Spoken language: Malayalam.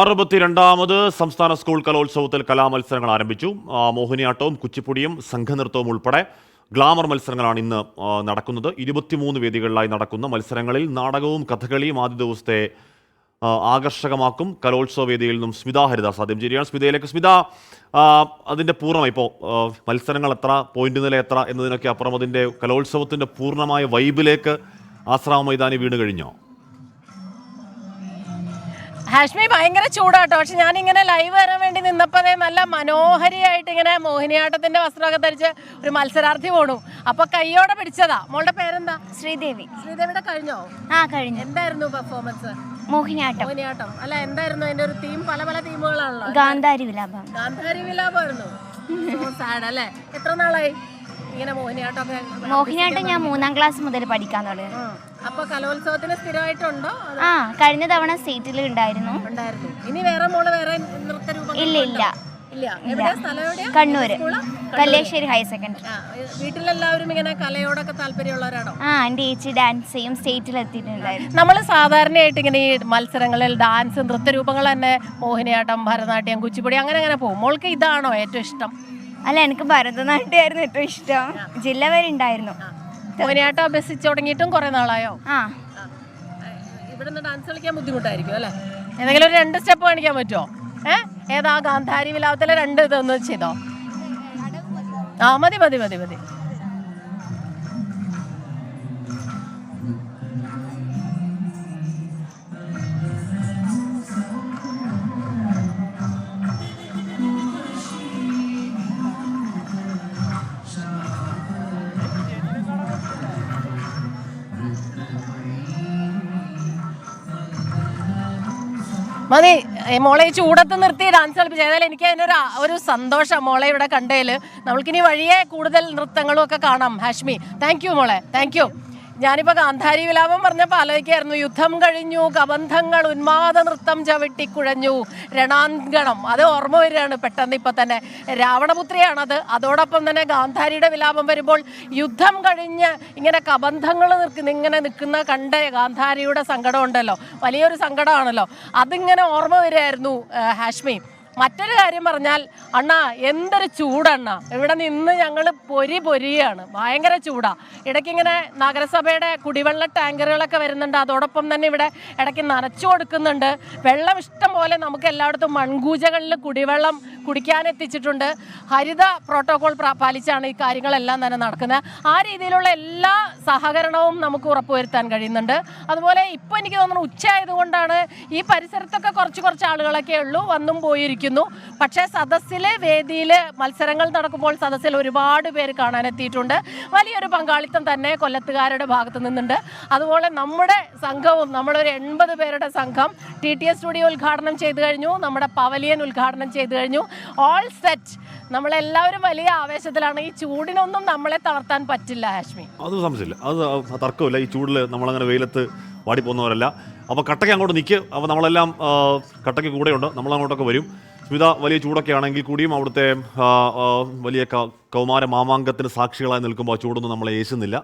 അറുപത്തിരണ്ടാമത് സംസ്ഥാന സ്കൂൾ കലോത്സവത്തിൽ കലാമത്സരങ്ങൾ ആരംഭിച്ചു. മോഹിനിയാട്ടവും കുച്ചിപ്പുടിയും സംഘനൃത്തവും ഉൾപ്പെടെ ഗ്ലാമർ മത്സരങ്ങളാണ് ഇന്ന് നടക്കുന്നത്. ഇരുപത്തിമൂന്ന് വേദികളിലായി നടക്കുന്ന മത്സരങ്ങളിൽ നാടകവും കഥകളിയും ആദ്യ ദിവസത്തെ ആകർഷകമാക്കും. കലോത്സവ വേദിയിൽ നിന്നും സ്മിത ഹരിദാസ് ആദ്യം ചെയ്യുകയാണ് സ്മിതയിലേക്ക്. സ്മിത അതിന്റെ പൂർണം ഇപ്പോൾ മത്സരങ്ങൾ എത്ര പോയിന്റ് നില എത്ര എന്നതിനൊക്കെ അപ്പുറം അതിന്റെ കലോത്സവത്തിന്റെ പൂർണമായ വൈബിലേക്ക് ആശ്രാമ മൈതാനി വീണ് കഴിഞ്ഞോ? ഹാഷ്മി ഭയങ്കര ചൂടാട്ടോ. പക്ഷെ ഞാൻ ഇങ്ങനെ ലൈവ് വരാൻ വേണ്ടി നിന്നപ്പോഴേ നല്ല മനോഹരിയായിട്ട് ഇങ്ങനെ മോഹിനിയാട്ടത്തിന്റെ വസ്ത്രമൊക്കെ ധരിച്ച് ഒരു മത്സരാർത്ഥി പോണു. അപ്പൊ കൈയോടെ പിടിച്ചതാ. മോളുടെ പേരെന്താ? ശ്രീദേവി. ശ്രീദേവിയുടെ കഴിഞ്ഞോ? ആ കഴിഞ്ഞു. എന്തായിരുന്നു പെർഫോമൻസ് മോഹിനിയാട്ടം. മോഹിനിയാട്ടം. അല്ല എന്തായിരുന്നു അതിന്റെ ഒരു തീം പല പല തീമുകളാണല്ലോ ഗാന്ധാരി വിലാപം. ഗാന്ധാരി വിലാപമായിരുന്നു. സാഡ് അല്ലേ? എത്ര നാളായി? ഇങ്ങനെ മോഹിനിയാട്ടമൊക്കെ മോഹിനിയാട്ടം ഞാൻ മൂന്നാം ക്ലാസ് മുതൽ പഠിക്കാൻ തുടങ്ങി. അപ്പൊ കലോത്സവത്തിന് സ്ഥിരമായിട്ടുണ്ടോ? ആ കഴിഞ്ഞ തവണ സ്റ്റേറ്റിൽ ഉണ്ടായിരുന്നു. ഉണ്ടായിരുന്നു. ഇനി വേറെ മോൾ വേറെ ഇല്ല ഇല്ല. കണ്ണൂര്? കല്ലേശ്ശേരി ഹയർ സെക്കൻഡറി വീട്ടിലെല്ലാവരും ഇങ്ങനെ കലയോടൊക്കെ താല്പര്യമുള്ളവരാണോ? ആ എന്റെ ചേച്ചി ഡാൻസ് ചെയ്യും സ്റ്റേറ്റിൽ എത്തിയിട്ടുണ്ടായിരുന്നു. നമ്മൾ സാധാരണയായിട്ട് ഇങ്ങനെ ഈ മത്സരങ്ങളിൽ ഡാൻസ് നൃത്തരൂപങ്ങൾ തന്നെ മോഹിനിയാട്ടം ഭരതനാട്യം കുച്ചിപ്പുടി അങ്ങനെ അങ്ങനെ പോകും. മോൾക്ക് ഇതാണോ ഏറ്റവും ഇഷ്ടം? അല്ല എനിക്ക് ഭരതനാട്യമായിരുന്നു ഏറ്റവും ഇഷ്ടം. ജില്ല വരെ ഉണ്ടായിരുന്നു. മോഹിനിയാട്ടം അഭ്യസിച്ചു തുടങ്ങിയിട്ടും കുറെ നാളായോ? ആ. ഇവിടുന്ന് ഡാൻസ് കളിക്കാൻ ബുദ്ധിമുട്ടായിരിക്കും അല്ലേ? എന്തെങ്കിലും ഒരു രണ്ട് സ്റ്റെപ്പ് കാണിക്കാൻ പറ്റുമോ? ഏ? ഏതാ ഗാന്ധാരി വിലാപത്തിലെ രണ്ട് ഇതൊന്ന് ചെയ്തോ? ആ മതി മതി മതി മതി. മതി മോളെ ഈ ചൂടത്ത് നിർത്തി ഡാൻസ് കളിപ്പിച്ചു. ഏതായാലും എനിക്ക് അതിനൊരു ഒരു സന്തോഷം മോളെ ഇവിടെ കണ്ടതിൽ നമ്മൾക്കിനി വഴിയെ കൂടുതൽ നൃത്തങ്ങളും ഒക്കെ കാണാം ഹാഷ്മി. താങ്ക് യു മോളെ താങ്ക് യു ഞാനിപ്പോൾ ഗാന്ധാരി വിലാപം പറഞ്ഞപ്പോൾ ആലോചിക്കായിരുന്നു യുദ്ധം കഴിഞ്ഞു കബന്ധങ്ങൾ ഉന്മാദ നൃത്തം ചവിട്ടിക്കുഴഞ്ഞു രണാങ്കണം അത് ഓർമ്മ വരികയാണ് പെട്ടെന്ന് ഇപ്പം തന്നെ. രാവണപുത്രിയാണത്. അതോടൊപ്പം തന്നെ ഗാന്ധാരിയുടെ വിലാപം വരുമ്പോൾ യുദ്ധം കഴിഞ്ഞ് ഇങ്ങനെ കബന്ധങ്ങൾ ഇങ്ങനെ നിൽക്കുന്ന കണ്ട ഗാന്ധാരിയുടെ സങ്കടം ഉണ്ടല്ലോ. വലിയൊരു സങ്കടമാണല്ലോ. അതിങ്ങനെ ഓർമ്മ വരികയായിരുന്നു ഹാഷ്മി. മറ്റൊരു കാര്യം പറഞ്ഞാൽ അണ്ണാ എന്തൊരു ചൂടണ്ണ ഇവിടെ നിന്ന് ഞങ്ങൾ പൊരി പൊരിയാണ്. ഭയങ്കര ചൂടാ. ഇടയ്ക്ക് ഇങ്ങനെ നഗരസഭയുടെ കുടിവെള്ള ടാങ്കറുകളൊക്കെ വരുന്നുണ്ട്. അതോടൊപ്പം തന്നെ ഇവിടെ ഇടയ്ക്ക് നനച്ചു കൊടുക്കുന്നുണ്ട്. വെള്ളം ഇഷ്ടം പോലെ നമുക്ക് എല്ലായിടത്തും മൺകൂജകളിൽ കുടിവെള്ളം കുടിക്കാൻ എത്തിച്ചിട്ടുണ്ട്. ഹരിത പ്രോട്ടോകോൾ പാലിച്ചാണ് ഈ കാര്യങ്ങളെല്ലാം തന്നെ നടക്കുന്നത്. ആ രീതിയിലുള്ള എല്ലാ സഹകരണവും നമുക്ക് ഉറപ്പുവരുത്താൻ കഴിയുന്നുണ്ട്. അതുപോലെ ഇപ്പോൾ എനിക്ക് തോന്നുന്നു ഉച്ച ആയതുകൊണ്ടാണ് ഈ പരിസരത്തൊക്കെ കുറച്ച് കുറച്ച് ആളുകളൊക്കെ ഉള്ളൂ. വന്നും പോയിരിക്കുന്നു പക്ഷേ സദസ്സിലെ വേദിയിൽ മത്സരങ്ങൾ നടക്കുമ്പോൾ സദസ്സിൽ ഒരുപാട് പേര് കാണാനെത്തിയിട്ടുണ്ട്. വലിയൊരു പങ്കാളിത്തം തന്നെ കൊല്ലത്തുകാരുടെ ഭാഗത്ത് നിന്നുണ്ട്. അതുപോലെ നമ്മുടെ സംഘവും നമ്മളൊരു എൺപത് പേരുടെ സംഘം ടി ടി എസ് സ്റ്റുഡിയോ ഉദ്ഘാടനം ചെയ്തു കഴിഞ്ഞു. നമ്മുടെ പവലിയൻ ഉദ്ഘാടനം ചെയ്തു കഴിഞ്ഞു. ഓൾ സെറ്റ് നമ്മളെല്ലാവരും വലിയ ആവേശത്തിലാണ്. ഈ ചൂടിനൊന്നും നമ്മളെ തളർത്താൻ പറ്റില്ല ഹാഷ്മി. അത് സംശയമില്ല. അത് തർക്കമില്ല. ഈ ചൂടിൽ നമ്മളങ്ങനെ വെയിലത്ത് വാടിപ്പോകുന്നവരല്ല. അപ്പോൾ കട്ടയ്ക്ക് അങ്ങോട്ട് നിൽക്കുക അപ്പോൾ നമ്മളെല്ലാം കട്ടയ്ക്ക് കൂടെയുണ്ട്. നമ്മളങ്ങോട്ടൊക്കെ വരും. സ്മിത വലിയ ചൂടൊക്കെ ആണെങ്കിൽ കൂടിയും അവിടുത്തെ വലിയ കൗമാര മാമാങ്കത്തിന് സാക്ഷികളായി നിൽക്കുമ്പോൾ ചൂടൊന്നും നമ്മളെ ഏശുന്നില്ല.